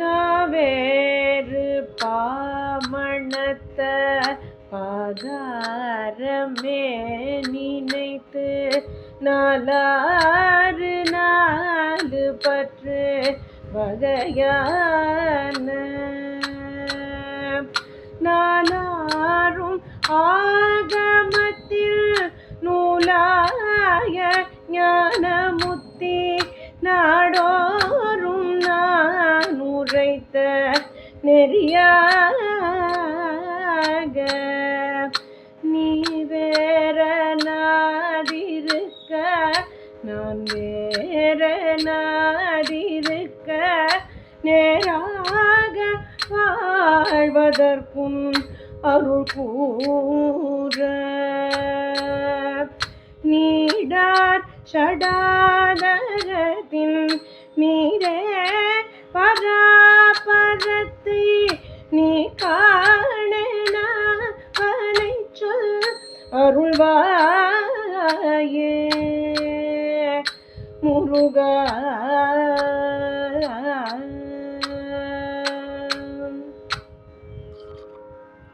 நாவேறு பாமணத்த பாதாரமே நினைத்து நாலாறு நாலு பற்று வகையான நானாரும் ஆகமத்தில் நூலாய ஞானமுத்தி நெறியாக நீ வேற நாதிருக்க நான் வேற நாதிருக்க நேராக வாழ்வதற்கும் அருள் கூற. நீடார் ஷடாதகத்தின் மீதே பராபரத்தை நீ காணன அவனை சொல் அருள்வாயே. முருகா.